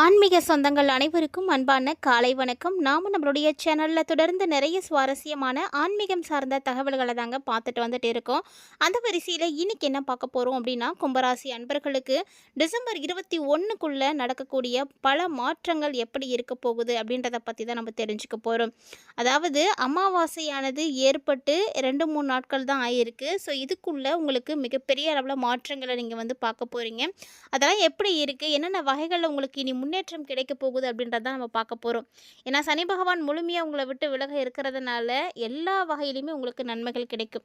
ஆன்மீக சொந்தங்கள் அனைவருக்கும் அன்பான காலை வணக்கம். நாம் நம்மளுடைய சேனலில் தொடர்ந்து நிறைய சுவாரஸ்யமான ஆன்மீகம் சார்ந்த தகவல்களை தாங்க பார்த்துட்டு வந்துட்டு இருக்கோம். அந்த வரிசையில் இன்னைக்கு என்ன பார்க்க போகிறோம் அப்படின்னா கும்பராசி அன்பர்களுக்கு டிசம்பர் இருபத்தி ஒன்றுக்குள்ளே நடக்கக்கூடிய பல மாற்றங்கள் எப்படி இருக்க போகுது அப்படின்றத பற்றி தான் நம்ம தெரிஞ்சுக்க போகிறோம் அதாவது அமாவாசையானது ஏற்பட்டு ரெண்டு மூணு நாட்கள் தான் ஆகியிருக்கு ஸோ இதுக்குள்ளே உங்களுக்கு மிகப்பெரிய அளவில் மாற்றங்களை நீங்கள் வந்து பார்க்க போகிறீங்க அதெல்லாம் எப்படி இருக்குது என்னென்ன வகைகளில் உங்களுக்கு இனி முன்னேற்றம் கிடைக்க போகுது அப்படின்றத நம்ம பார்க்க போகிறோம் ஏன்னா சனி பகவான் முழுமையாக உங்களை விட்டு விலக இருக்கிறதுனால எல்லா வகையிலுமே உங்களுக்கு நன்மைகள் கிடைக்கும்.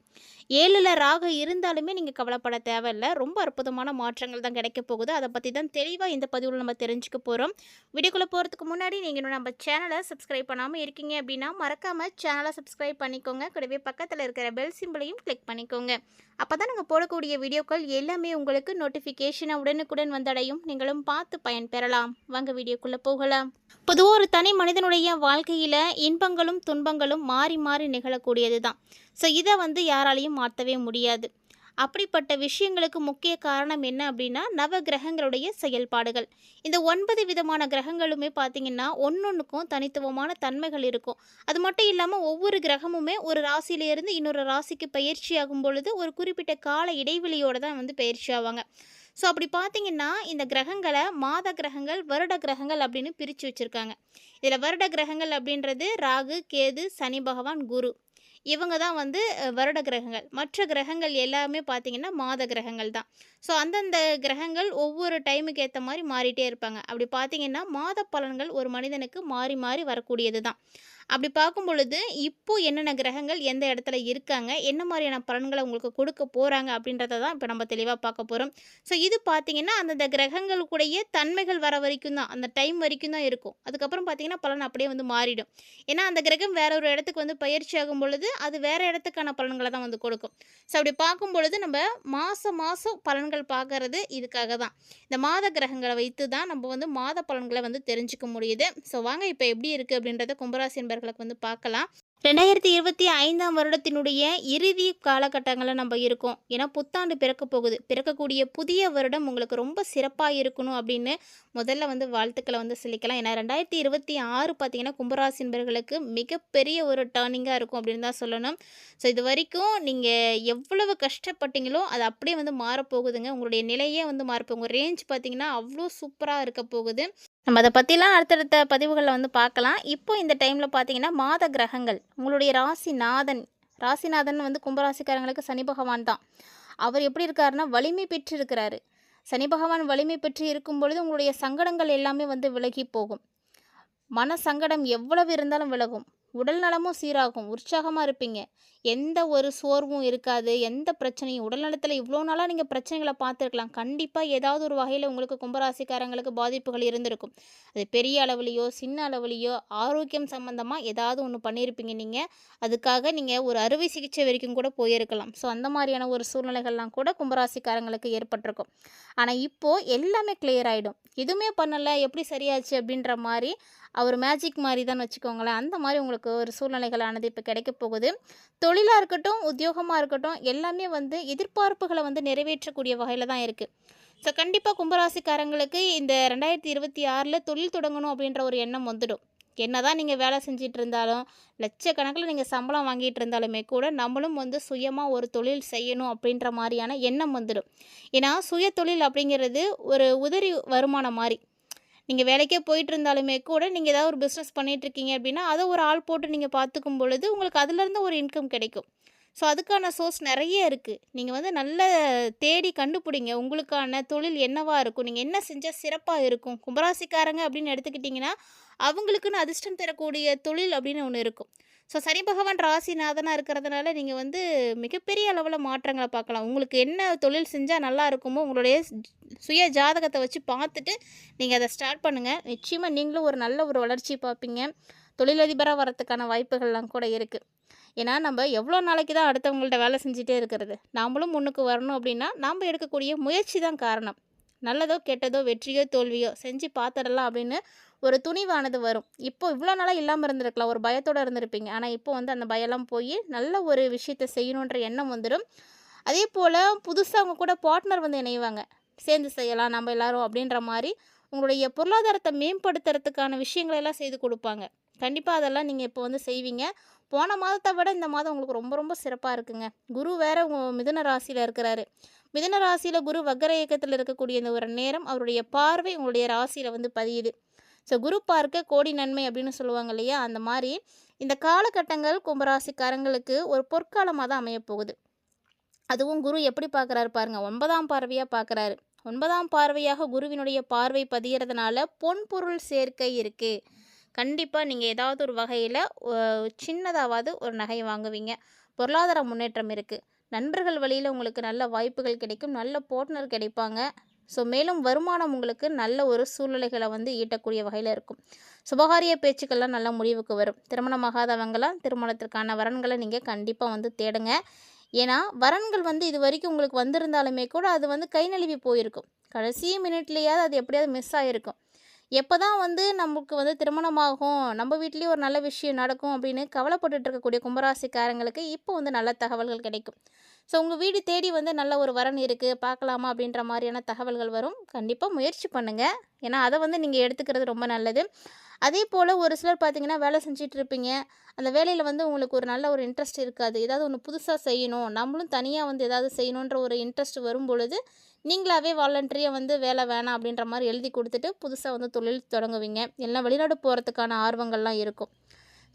ஏழில் ராக இருந்தாலுமே நீங்கள் கவலைப்பட தேவையில்லை. ரொம்ப அற்புதமான மாற்றங்கள் தான் கிடைக்க போகுது. அதை பற்றி தான் தெளிவாக இந்த பதிவில் நம்ம தெரிஞ்சுக்க போகிறோம் வீடியோக்குள்ளே போகிறதுக்கு முன்னாடி நீங்கள் இன்னும் நம்ம சேனலை சப்ஸ்கிரைப் பண்ணாமல் இருக்கீங்க அப்படின்னா மறக்காமல் சேனலை சப்ஸ்கிரைப் பண்ணிக்கோங்க. கூடவே பக்கத்தில் இருக்கிற பெல் சிம்பிளையும் கிளிக் பண்ணிக்கோங்க. அப்போ தான் நாங்கள் போடக்கூடிய வீடியோக்கள் எல்லாமே உங்களுக்கு நோட்டிஃபிகேஷனை உடனுக்குடன் வந்தடையும். நீங்களும் பார்த்து பயன்பெறலாம் வாங்க வீடியோக்குள்ளே போகலாம். பொதுவாக ஒரு தனி மனிதனுடைய வாழ்க்கையில் இன்பங்களும் துன்பங்களும் மாறி மாறி நிகழக்கூடியது தான் ஸோ இதை வந்து யாராலையும் மாற்றவே முடியாது. அப்படிப்பட்ட விஷயங்களுக்கு முக்கிய காரணம் என்ன அப்படின்னா நவ கிரகங்களுடைய செயல்பாடுகள். இந்த ஒன்பது விதமான கிரகங்களுமே பார்த்தீங்கன்னா ஒன்றொன்றுக்கும் தனித்துவமான தன்மைகள் இருக்கும். அது மட்டும் இல்லாமல் ஒவ்வொரு கிரகமுமே ஒரு ராசியிலேருந்து இன்னொரு ராசிக்கு பயிற்சி ஆகும் பொழுது ஒரு குறிப்பிட்ட கால இடைவெளியோடு தான் வந்து பயிற்சி ஆவாங்க. ஸோ அப்படி பார்த்தீங்கன்னா இந்த கிரகங்களை மாத கிரகங்கள் வருட கிரகங்கள் அப்படின்னு பிரித்து வச்சுருக்காங்க. இதில் வருட கிரகங்கள் அப்படின்றது ராகு கேது சனி பகவான் குரு. இவங்க தான் வந்து வருட கிரகங்கள். மற்ற கிரகங்கள் எல்லாமே பார்த்தீங்கன்னா மாத கிரகங்கள் தான். ஸோ அந்தந்த கிரகங்கள் ஒவ்வொரு டைமுக்கு ஏற்ற மாதிரி மாறிட்டே இருப்பாங்க. அப்படி பார்த்தீங்கன்னா மாத பலன்கள் ஒரு மனிதனுக்கு மாறி மாறி வரக்கூடியது தான். அப்படி பார்க்கும் பொழுது இப்போ என்னென்ன கிரகங்கள் எந்த இடத்துல இருக்காங்க? என்ன மாதிரியான பலன்களை உங்களுக்கு கொடுக்க போகிறாங்க அப்படின்றத தான் இப்போ நம்ம தெளிவாக பார்க்க போகிறோம் ஸோ இது பார்த்தீங்கன்னா அந்தந்த கிரகங்களுக்குடைய தன்மைகள் வர வரைக்கும் தான் அந்த டைம் வரைக்கும் தான் இருக்கும். அதுக்கப்புறம் பார்த்தீங்கன்னா பலன் அப்படியே வந்து மாறிடும். ஏன்னா அந்த கிரகம் வேற ஒரு இடத்துக்கு வந்து பயிற்சி ஆகும் பொழுது அது வேறு இடத்துக்கான பலன்களை தான் வந்து கொடுக்கும். ஸோ அப்படி பார்க்கும் பொழுது நம்ம மாதம் மாதம் பலன்கள் பார்க்கறது இதுக்காக தான். இந்த மாத கிரகங்களை வைத்து தான் நம்ம வந்து மாத பலன்களை வந்து தெரிஞ்சுக்க முடியுது. ஸோ வாங்க இப்போ எப்படி இருக்குது அப்படின்றத கும்பராசி நேயர்களுக்கு வந்து பார்க்கலாம். ரெண்டாயிரத்தி இருபத்தி ஐந்தாம் வருடத்தினுடைய இறுதி காலகட்டங்களில் நம்ம இருக்கோம். ஏன்னா புத்தாண்டு பிறக்க போகுது. பிறக்கக்கூடிய புதிய வருடம் உங்களுக்கு ரொம்ப சிறப்பாக இருக்கணும் அப்படின்னு முதல்ல வந்து வாழ்த்துக்களை வந்து சொல்லிக்கலாம் ஏன்னா ரெண்டாயிரத்தி இருபத்தி ஆறு பார்த்தீங்கன்னா கும்பராசின்பர்களுக்கு மிகப்பெரிய ஒரு டேர்னிங்காக இருக்கும் அப்படின்னு தான் சொல்லணும். ஸோ இது வரைக்கும் நீங்கள் எவ்வளவு கஷ்டப்பட்டீங்களோ அது அப்படியே வந்து மாறப்போகுதுங்க உங்களுடைய நிலையே வந்து மாறப்போகுது ரேஞ்ச் பார்த்தீங்கன்னா அவ்வளோ சூப்பராக இருக்க போகுது. நம்ம அதை பற்றிலாம் அடுத்தடுத்த பதிவுகளில் வந்து பார்க்கலாம். இப்போ இந்த டைமில் பார்த்தீங்கன்னா மாத கிரகங்கள். உங்களுடைய ராசிநாதன் ராசிநாதன் வந்து கும்பராசிக்காரங்களுக்கு சனி பகவான் தான். அவர் எப்படி இருக்காருன்னா வலிமை பெற்று இருக்கிறாரு சனி பகவான் வலிமை பெற்று இருக்கும் பொழுது உங்களுடைய சங்கடங்கள் எல்லாமே வந்து விலகி போகும். மன சங்கடம் எவ்வளவு இருந்தாலும் விலகும். உடல் நலமும் சீராகும் உற்சாகமாக இருப்பீங்க. எந்த ஒரு சோர்வும் இருக்காது எந்த பிரச்சனையும் உடல் நலத்தில் இவ்வளோ நாளாக நீங்கள் பிரச்சனைகளை பார்த்துருக்கலாம். கண்டிப்பாக ஏதாவது ஒரு வகையில் உங்களுக்கு கும்பராசிக்காரங்களுக்கு பாதிப்புகள் இருந்திருக்கும். அது பெரிய அளவுலேயோ சின்ன அளவுலேயோ ஆரோக்கியம் சம்மந்தமாக ஏதாவது ஒன்று பண்ணியிருப்பீங்க நீங்கள் அதுக்காக நீங்கள் ஒரு அறுவை சிகிச்சை வரைக்கும் கூட போயிருக்கலாம். ஸோ அந்த மாதிரியான ஒரு சூழ்நிலைகள்லாம் கூட கும்பராசிக்காரங்களுக்கு ஏற்பட்டிருக்கும். ஆனால் இப்போது எல்லாமே கிளியர் ஆகிடும் எதுவுமே பண்ணலை எப்படி சரியாச்சு அப்படின்ற மாதிரி அவர் மேஜிக் மாதிரி தான் வச்சுக்கோங்களேன். அந்த மாதிரி உங்களுக்கு ஒரு சூழ்நிலைகளானது இப்போ கிடைக்க போகுது. தொழிலாக இருக்கட்டும் உத்தியோகமாக இருக்கட்டும் எல்லாமே வந்து எதிர்பார்ப்புகளை வந்து நிறைவேற்றக்கூடிய வகையில் தான் இருக்குது ஸோ கண்டிப்பாக கும்பராசிக்காரங்களுக்கு இந்த ரெண்டாயிரத்தி இருபத்தி ஆறில் தொழில் தொடங்கணும் அப்படின்ற ஒரு எண்ணம் வந்துடும். என்ன தான் நீங்கள் வேலை செஞ்சிட்டு இருந்தாலும் லட்சக்கணக்கில் நீங்கள் சம்பளம் வாங்கிட்டு இருந்தாலுமே கூட நம்மளும் வந்து சுயமாக ஒரு தொழில் செய்யணும் அப்படின்ற மாதிரியான எண்ணம் வந்துடும். ஏன்னா சுய தொழில் அப்படிங்கிறது ஒரு உதவி வருமானம் மாதிரி. நீங்கள் வேலைக்கே போயிட்டு இருந்தாலுமே கூட நீங்கள் ஏதாவது ஒரு பிஸ்னஸ் பண்ணிகிட்ருக்கீங்க இருக்கீங்க அப்படின்னா அதை ஒரு ஆள் போட்டு நீங்கள் பார்த்துக்கும் பொழுது உங்களுக்கு அதுலேருந்து ஒரு இன்கம் கிடைக்கும். ஸோ அதுக்கான சோர்ஸ் நிறைய இருக்குது நீங்கள் வந்து நல்ல தேடி கண்டுபிடிங்க. உங்களுக்கான தொழில் என்னவாக இருக்கும்? நீங்கள் என்ன செஞ்சால் சிறப்பாக இருக்கும்? கும்பராசிக்காரங்க அப்படின்னு எடுத்துக்கிட்டிங்கன்னா அவங்களுக்குன்னு அதிர்ஷ்டம் தரக்கூடிய தொழில் அப்படின்னு ஒன்று இருக்கும். ஸோ சனி பகவான் ராசிநாதனாக இருக்கிறதுனால நீங்கள் வந்து மிகப்பெரிய அளவில் மாற்றங்களை பார்க்கலாம். உங்களுக்கு என்ன தொழில் செஞ்சால் நல்லா இருக்குமோ உங்களுடைய சுய ஜாதகத்தை வச்சு பார்த்துட்டு நீங்கள் அதை ஸ்டார்ட் பண்ணுங்கள் நிச்சயமாக நீங்களும் ஒரு நல்ல ஒரு வளர்ச்சி பார்ப்பீங்க. தொழிலதிபராக வரத்துக்கான வாய்ப்புகள்லாம் கூட இருக்குது ஏன்னா நம்ம எவ்வளோ நாளைக்கு தான் அடுத்தவங்கள்ட்ட வேலை செஞ்சுட்டே இருக்கிறது. நாமளும் முன்னுக்கு வரணும் அப்படின்னா நாம் எடுக்கக்கூடிய முயற்சி தான் காரணம். நல்லதோ கெட்டதோ வெற்றியோ தோல்வியோ செஞ்சு பார்த்துடலாம் அப்படின்னு ஒரு துணிவானது வரும். இப்போ இவ்வளோ நாளாக இல்லாமல் இருந்திருக்கலாம். ஒரு பயத்தோடு இருந்திருப்பீங்க. ஆனால் இப்போ வந்து அந்த பயம்லாம் போய் நல்ல ஒரு விஷயத்தை செய்யணுன்ற எண்ணம் வந்துடும் அதே போல் புதுசாக அவங்க கூட பார்ட்னர் வந்து இணைவாங்க. சேர்ந்து செய்யலாம் நம்ம எல்லாரும் அப்படின்ற மாதிரி உங்களுடைய பொருளாதாரத்தை மேம்படுத்துறதுக்கான விஷயங்களை எல்லாம் செய்து கொடுப்பாங்க. கண்டிப்பாக அதெல்லாம் நீங்கள் இப்போ வந்து செய்வீங்க. போன மாதத்தை விட இந்த மாதம் உங்களுக்கு ரொம்ப ரொம்ப சிறப்பாக இருக்குங்க. குரு வேற உங்கள் மிதுன ராசியில் இருக்கிறாரு. மிதுன ராசியில் குரு வக்கர இயக்கத்தில் இருக்கக்கூடிய இந்த ஒரு நேரம் அவருடைய பார்வை உங்களுடைய ராசியில் வந்து பதியுது. ஸோ குரு பார்க்க கோடி நன்மை அப்படின்னு சொல்லுவாங்க இல்லையா? அந்த மாதிரி இந்த காலகட்டங்கள் கும்பராசிக்காரங்களுக்கு ஒரு பொற்காலமாக தான் அமையப்போகுது அதுவும் குரு எப்படி பார்க்குறாரு பாருங்க ஒன்பதாம் பார்வையாக பார்க்குறாரு. ஒன்பதாம் பார்வையாக குருவினுடைய பார்வை பதிகிறதுனால பொன் பொருள் சேர்க்கை இருக்குது கண்டிப்பாக நீங்கள் ஏதாவது ஒரு வகையில் சின்னதாவது ஒரு நகை வாங்குவீங்க. பொருளாதார முன்னேற்றம் இருக்குது நண்பர்கள் வழியில் உங்களுக்கு நல்ல வாய்ப்புகள் கிடைக்கும். நல்ல போட்னர் கிடைப்பாங்க. ஸோ மேலும் வருமானம் உங்களுக்கு நல்ல ஒரு சூழ்நிலைகளை வந்து ஈட்டக்கூடிய வகையில் இருக்கும். சுபகாரிய பேச்சுக்கள்லாம் நல்ல முடிவுக்கு வரும். திருமணமாகாதவங்களாம் திருமணத்திற்கான வரன்களை நீங்கள் கண்டிப்பாக வந்து தேடுங்க. ஏன்னா வரன்கள் வந்து இது வரைக்கும் உங்களுக்கு வந்திருந்தாலுமே கூட அது வந்து கை நழுவி போயிருக்கும். கடைசி மினிட்லேயாவது அது எப்படியாவது மிஸ் ஆகிருக்கும் எப்போ தான் வந்து நமக்கு வந்து திருமணமாகும் நம்ம வீட்லேயும் ஒரு நல்ல விஷயம் நடக்கும் அப்படின்னு கவலைப்பட்டுட்டு இருக்கக்கூடிய கும்பராசிக்காரங்களுக்கு இப்போ வந்து நல்ல தகவல்கள் கிடைக்கும். ஸோ உங்கள் வீடு தேடி வந்து நல்ல ஒரு வரன் இருக்குது பார்க்கலாமா அப்படின்ற மாதிரியான தகவல்கள் வரும். கண்டிப்பாக முயற்சி பண்ணுங்கள் ஏன்னா அதை வந்து நீங்கள் எடுத்துக்கிறது ரொம்ப நல்லது. அதே போல் ஒரு சிலர் பார்த்தீங்கன்னா வேலை செஞ்சுட்டு இருப்பீங்க. அந்த வேலையில் வந்து உங்களுக்கு ஒரு நல்ல ஒரு இன்ட்ரெஸ்ட் இருக்காது. ஏதாவது ஒன்று புதுசாக செய்யணும். நம்மளும் தனியாக வந்து ஏதாவது செய்யணுன்ற ஒரு இன்ட்ரெஸ்ட் வரும் பொழுது நீங்களாகவே வாலண்டரியாக வந்து வேலை வேணாம் அப்படின்ற மாதிரி எழுதி கொடுத்துட்டு புதுசாக வந்து தொழில் தொடங்குவீங்க. எல்லாம் வெளிநாடு போகிறதுக்கான ஆர்வங்கள்லாம் இருக்கும்.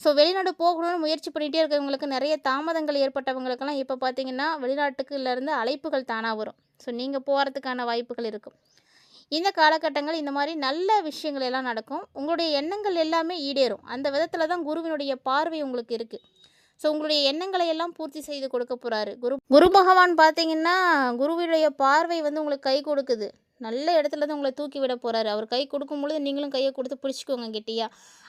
ஸோ வெளிநாடு போகணும்னு முயற்சி பண்ணிகிட்டே இருக்கிறவங்களுக்கு நிறைய தாமதங்கள் ஏற்பட்டவங்களுக்கெல்லாம் இப்போ பார்த்தீங்கன்னா வெளிநாட்டுக்குலேருந்து அழைப்புகள் தானாக வரும். ஸோ நீங்கள் போகிறதுக்கான வாய்ப்புகள் இருக்கும். இந்த காலகட்டங்கள் இந்த மாதிரி நல்ல விஷயங்கள் எல்லாம் நடக்கும். உங்களுடைய எண்ணங்கள் எல்லாமே ஈடேறும். அந்த விதத்தில் தான் குருவினுடைய பார்வை உங்களுக்கு இருக்குது ஸோ உங்களுடைய எண்ணங்களை எல்லாம் பூர்த்தி செய்து கொடுக்க போகிறாரு குரு குரு பகவான் பார்த்தீங்கன்னா குருவினுடைய பார்வை வந்து உங்களுக்கு கை கொடுக்குது. நல்ல இடத்துல தான் உங்களை தூக்கி விட போகிறாரு அவர் கை கொடுக்கும் பொழுது நீங்களும் கையை கொடுத்து பிடிச்சிக்கோங்க கெட்டியா.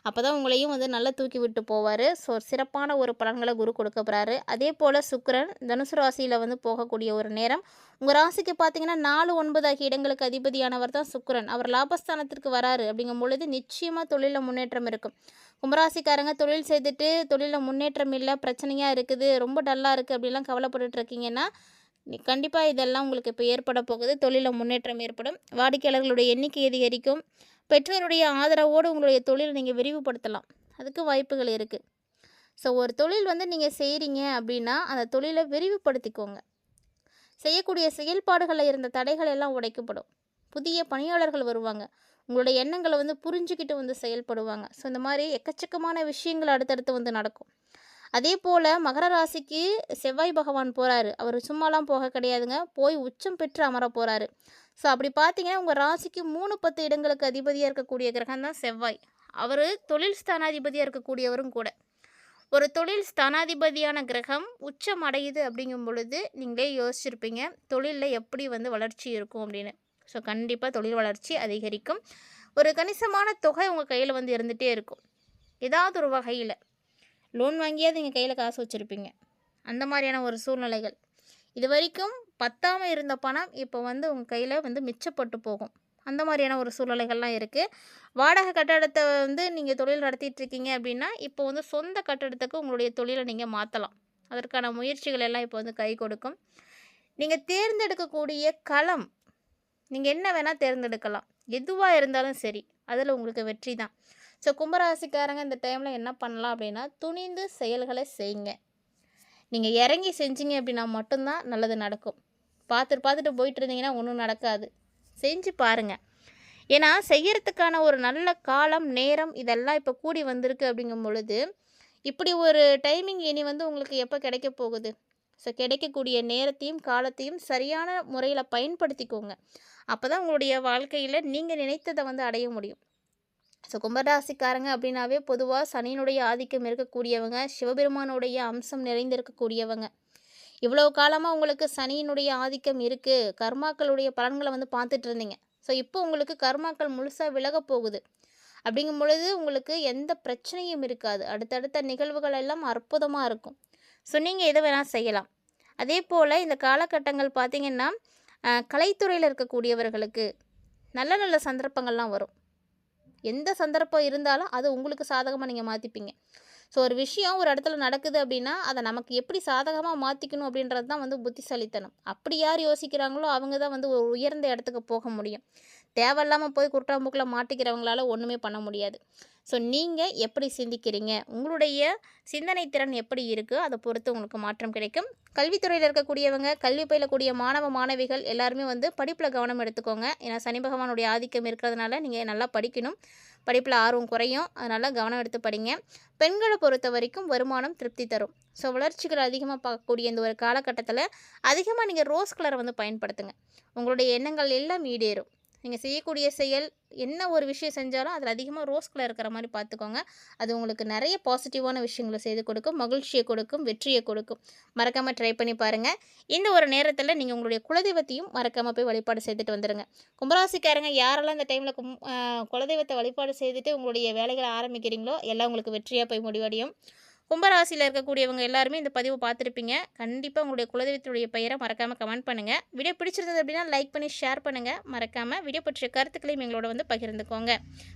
அப்போ தான் உங்களையும் வந்து நல்லா தூக்கி விட்டு போவார். ஸோ சிறப்பான ஒரு பலன்களை குரு கொடுக்க போகிறாரு அதே போல் சுக்கரன் தனுசு ராசியில் வந்து போகக்கூடிய ஒரு நேரம். உங்கள் ராசிக்கு பார்த்தீங்கன்னா நாலு ஒன்பது ஆகிய இடங்களுக்கு அதிபதியானவர் தான் சுக்கரன். அவர் லாபஸ்தானத்திற்கு வராரு. அப்படிங்கும் பொழுது நிச்சயமாக தொழிலில் முன்னேற்றம் இருக்கும். கும்பராசிக்காரங்க தொழில் செய்துட்டு தொழிலில் முன்னேற்றம் இல்லை பிரச்சனையாக இருக்குது ரொம்ப டல்லாக இருக்குது அப்படிலாம் கவலைப்பட்டுட்டு இருக்கீங்கன்னா கண்டிப்பாக இதெல்லாம் உங்களுக்கு இப்போ ஏற்பட போகுது. தொழிலில் முன்னேற்றம் ஏற்படும். வாடிக்கையாளர்களுடைய எண்ணிக்கை அதிகரிக்கும். பெற்றோருடைய ஆதரவோடு உங்களுடைய தொழிலை நீங்கள் விரிவுபடுத்தலாம். அதுக்கு வாய்ப்புகள் இருக்குது ஸோ ஒரு தொழில் வந்து நீங்கள் செய்கிறீங்க அப்படின்னா அந்த தொழிலை விரிவுபடுத்திக்கோங்க. செய்யக்கூடிய செயல்பாடுகளில் இருந்த தடைகள் எல்லாம் உடைக்கப்படும். புதிய பணியாளர்கள் வருவாங்க. உங்களுடைய எண்ணங்களை வந்து புரிஞ்சுக்கிட்டு வந்து செயல்படுவாங்க. ஸோ இந்த மாதிரி எக்கச்சக்கமான விஷயங்கள் அடுத்தடுத்து வந்து நடக்கும். அதே போல் மகர ராசிக்கு செவ்வாய் பகவான் போகிறாரு அவர் சும்மாலாம் போக கிடையாதுங்க. போய் உச்சம் பெற்று அமர போகிறாரு ஸோ அப்படி பார்த்தீங்கன்னா உங்கள் ராசிக்கு மூணு பத்து இடங்களுக்கு அதிபதியாக இருக்கக்கூடிய கிரகம் தான் செவ்வாய். அவர் தொழில் ஸ்தானாதிபதியாக இருக்கக்கூடியவரும் கூட. ஒரு தொழில் ஸ்தானாதிபதியான கிரகம் உச்சம் அடையுது அப்படிங்கும் பொழுது நீங்களே யோசிச்சிருப்பீங்க தொழிலில் எப்படி வந்து வளர்ச்சி இருக்கும் அப்படின்னு. ஸோ கண்டிப்பாக தொழில் வளர்ச்சி அதிகரிக்கும். ஒரு கணிசமான தொகை உங்கள் கையில் வந்து இருந்துகிட்டே இருக்கும். ஏதாவது ஒரு வகையில். லோன் வாங்கியாவது எங்கள் கையில் காசு வச்சுருப்பீங்க. அந்த மாதிரியான ஒரு சூழ்நிலைகள். இது வரைக்கும் பத்தாமல் இருந்த பணம் இப்போ வந்து உங்கள் கையில் வந்து மிச்சப்பட்டு போகும். அந்த மாதிரியான ஒரு சூழ்நிலைகள்லாம் இருக்குது வாடகை கட்டடத்தை வந்து நீங்கள் தொழில் நடத்திட்டுருக்கீங்க அப்படின்னா இப்போ வந்து சொந்த கட்டடத்துக்கு உங்களுடைய தொழிலை நீங்கள் மாற்றலாம் அதற்கான முயற்சிகள் எல்லாம் இப்போ வந்து கை கொடுக்கும். நீங்கள் தேர்ந்தெடுக்கக்கூடிய களம் நீங்கள் என்ன வேணால் தேர்ந்தெடுக்கலாம். எதுவாக இருந்தாலும் சரி அதில் உங்களுக்கு வெற்றி தான். ஸோ கும்பராசிக்காரங்க இந்த டைமில் என்ன பண்ணலாம் அப்படின்னா துணிந்து செயல்களை செய்யுங்க. நீங்கள் இறங்கி செஞ்சீங்க அப்படின்னா மட்டும்தான் நல்லது நடக்கும். பார்த்துட்டு பார்த்துட்டு போயிட்டு இருந்தீங்கன்னா ஒன்றும் நடக்காது. செஞ்சு பாருங்கள் ஏன்னா செய்யறதுக்கான ஒரு நல்ல காலம் நேரம் இதெல்லாம் இப்போ கூடி வந்திருக்கு அப்படிங்கும் பொழுது இப்படி ஒரு டைமிங் இனி வந்து உங்களுக்கு எப்போ கிடைக்க போகுது? ஸோ கிடைக்கக்கூடிய நேரத்தையும் காலத்தையும் சரியான முறையில் பயன்படுத்திக்கோங்க. அப்போ தான் உங்களுடைய வாழ்க்கையில் நீங்கள் நினைத்ததை வந்து அடைய முடியும். ஸோ கும்பராசிக்காரங்க அப்படின்னாவே பொதுவாக சனியினுடைய ஆதிக்கம் இருக்கக்கூடியவங்க சிவபெருமானுடைய அம்சம் நிறைந்திருக்கக்கூடியவங்க. இவ்வளோ காலமாக உங்களுக்கு சனியினுடைய ஆதிக்கம் இருக்குது கர்மாக்களுடைய பலன்களை வந்து பார்த்துட்டு இருந்தீங்க. ஸோ இப்போ உங்களுக்கு கர்மாக்கள் முழுசாக விலக போகுது. அப்படிங்கும் பொழுது உங்களுக்கு எந்த பிரச்சனையும் இருக்காது. அடுத்தடுத்த நிகழ்வுகள் எல்லாம் அற்புதமாக இருக்கும். ஸோ நீங்கள் எதை வேணால் செய்யலாம். அதே போல் இந்த காலகட்டங்கள் பார்த்திங்கன்னா கலைத்துறையில் இருக்கக்கூடியவர்களுக்கு நல்ல நல்ல சந்தர்ப்பங்கள்லாம் வரும். எந்த சந்தர்ப்பம் இருந்தாலும் அது உங்களுக்கு சாதகமாக நீங்கள் மாற்றிப்பீங்க ஸோ ஒரு விஷயம் ஒரு இடத்துல நடக்குது அப்படின்னா அதை நமக்கு எப்படி சாதகமாக மாற்றிக்கணும் அப்படின்றது தான் வந்து புத்திசாலித்தனம். அப்படி யார் யோசிக்கிறாங்களோ அவங்க தான் வந்து ஒரு உயர்ந்த இடத்துக்கு போக முடியும். தேவையில்லாமல் போய் குருட்டாம்பூக்கில் மாட்டிக்கிறவங்களால ஒன்றுமே பண்ண முடியாது. ஸோ நீங்கள் எப்படி சிந்திக்கிறீங்க? உங்களுடைய சிந்தனை திறன் எப்படி இருக்குது அதை பொறுத்து உங்களுக்கு மாற்றம் கிடைக்கும். கல்வித்துறையில் இருக்கக்கூடியவங்க கல்வி பயிலக்கூடிய மாணவ மாணவிகள் எல்லாருமே வந்து படிப்பில் கவனம் எடுத்துக்கோங்க. ஏன்னா சனி பகவானுடைய ஆதிக்கம் இருக்கிறதுனால நீங்கள் நல்லா படிக்கணும். படிப்பில் ஆர்வம் குறையும். அதனால் கவனம் எடுத்து படிங்க. பெண்களை பொறுத்த வரைக்கும் வருமானம் திருப்தி தரும். ஸோ வளர்ச்சிகள் அதிகமாக பார்க்கக்கூடிய இந்த ஒரு காலகட்டத்தில் அதிகமாக நீங்கள் ரோஸ் கலரை வந்து பயன்படுத்துங்க. உங்களுடைய எண்ணங்கள் எல்லாம் ஈடேறும். நீங்கள் செய்யக்கூடிய செயல் என்ன ஒரு விஷயம் செஞ்சாலும் அதில் அதிகமாக ரோஸ் கலர் இருக்கிற மாதிரி பார்த்துக்கோங்க. அது உங்களுக்கு நிறைய பாசிட்டிவான விஷயங்களை செய்து கொடுக்கும் மகிழ்ச்சியை கொடுக்கும் வெற்றியை கொடுக்கும். மறக்காமல் ட்ரை பண்ணி பாருங்கள் இந்த ஒரு நேரத்தில் நீங்கள் உங்களுடைய குலதெய்வத்தையும் மறக்காமல் போய் வழிபாடு செய்துட்டு வந்துடுங்க கும்பராசிக்காரங்க யாரெல்லாம் இந்த டைமில் கும் குலதெய்வத்தை வழிபாடு செய்துட்டு உங்களுடைய வேலைகளை ஆரம்பிக்கிறீங்களோ எல்லாம் உங்களுக்கு வெற்றியாக போய் முடிவடையும். கும்பராசியில் இருக்கக்கூடியவங்க எல்லாருமே இந்த பதிவை பார்த்துருப்பீங்க. கண்டிப்பாக உங்களுடைய குலதெய்வத்துடைய பெயரை மறக்காமல் கமெண்ட் பண்ணுங்கள் வீடியோ பிடிச்சிருந்தது அப்படின்னா லைக் பண்ணி ஷேர் பண்ணுங்கள் மறக்காமல் வீடியோ பற்றிய கருத்துக்களையும் எங்களோட வந்து பகிர்ந்துக்கோங்க.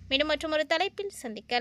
மீண்டும் மற்றும் ஒரு தலைப்பில் சந்திக்கலாம்.